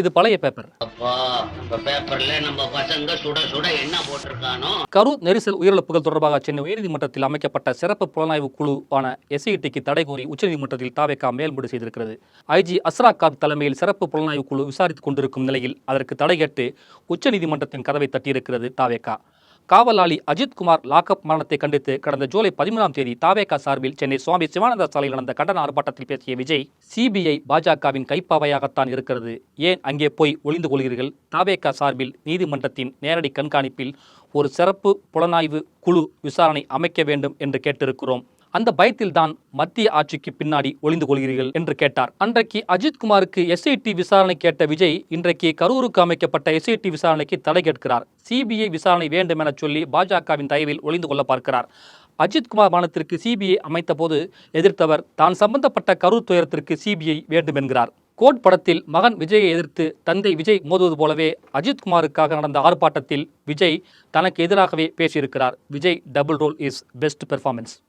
இது பழைய பேப்பர் கரூர் நெரிசல் உயிரிழப்புகள் தொடர்பாக சென்னை உயர்நீதிமன்றத்தில் அமைக்கப்பட்ட சிறப்பு புலனாய்வு குழுவான எஸ்ஐடிக்கு தடை கோரி உச்சநீதிமன்றத்தில் தாவேகா மேல்முறை செய்திருக்கிறது. ஐஜி அஸ்ரா தலைமையில் சிறப்பு புலனாய்வு குழு விசாரித்துக் கொண்டிருக்கும் நிலையில் அதற்கு தடை கேட்டு உச்சநீதிமன்றத்தின் கதவை தட்டியிருக்கிறது தாவேகா. காவலாளி அஜித்குமார் லாக்அப் மரணத்தை கண்டித்து கடந்த ஜூலை பதிமூணாம் தேதி தாவேகா சார்பில் சென்னை சுவாமி சிவானந்த சாலையில் நடந்த கண்டன ஆர்ப்பாட்டத்தில் பேசிய விஜய் சிபிஐ பாஜகவின் கைப்பாவையாகத்தான் இருக்கிறது. ஏன் அங்கே போய் ஒளிந்து கொள்கிறீர்கள் தாவேகா சார்பில் நீதிமன்றத்தின் நேரடி கண்காணிப்பில் ஒரு சிறப்பு புலனாய்வு குழு விசாரணை அமைக்க வேண்டும் என்று கேட்டிருக்கிறோம். அந்த பயத்தில் தான் மத்திய ஆட்சிக்கு பின்னாடி ஒளிந்து கொள்கிறீர்கள் என்று கேட்டார். அன்றைக்கு அஜித்குமாருக்கு எஸ்ஐடி விசாரணை கேட்ட விஜய் இன்றைக்கு கரூருக்கு அமைக்கப்பட்ட எஸ்ஐடி விசாரணைக்கு தடை கேட்கிறார். சிபிஐ விசாரணை வேண்டும் என சொல்லி பாஜகவின் தயவில் ஒளிந்து கொள்ள பார்க்கிறார். அஜித்குமார் மனத்திற்கு சிபிஐ அமைத்த போது எதிர்த்தவர் தான் சம்பந்தப்பட்ட கரூர் துயரத்திற்கு சிபிஐ வேண்டும் என்கிறார் கோட் படத்தில் மகன் விஜயை எதிர்த்து தந்தை விஜய் மோதுவது போலவே அஜித்குமாருக்காக நடந்த ஆர்ப்பாட்டத்தில் விஜய் தனக்கு எதிராகவே பேசியிருக்கிறார். Vijay double role is best performance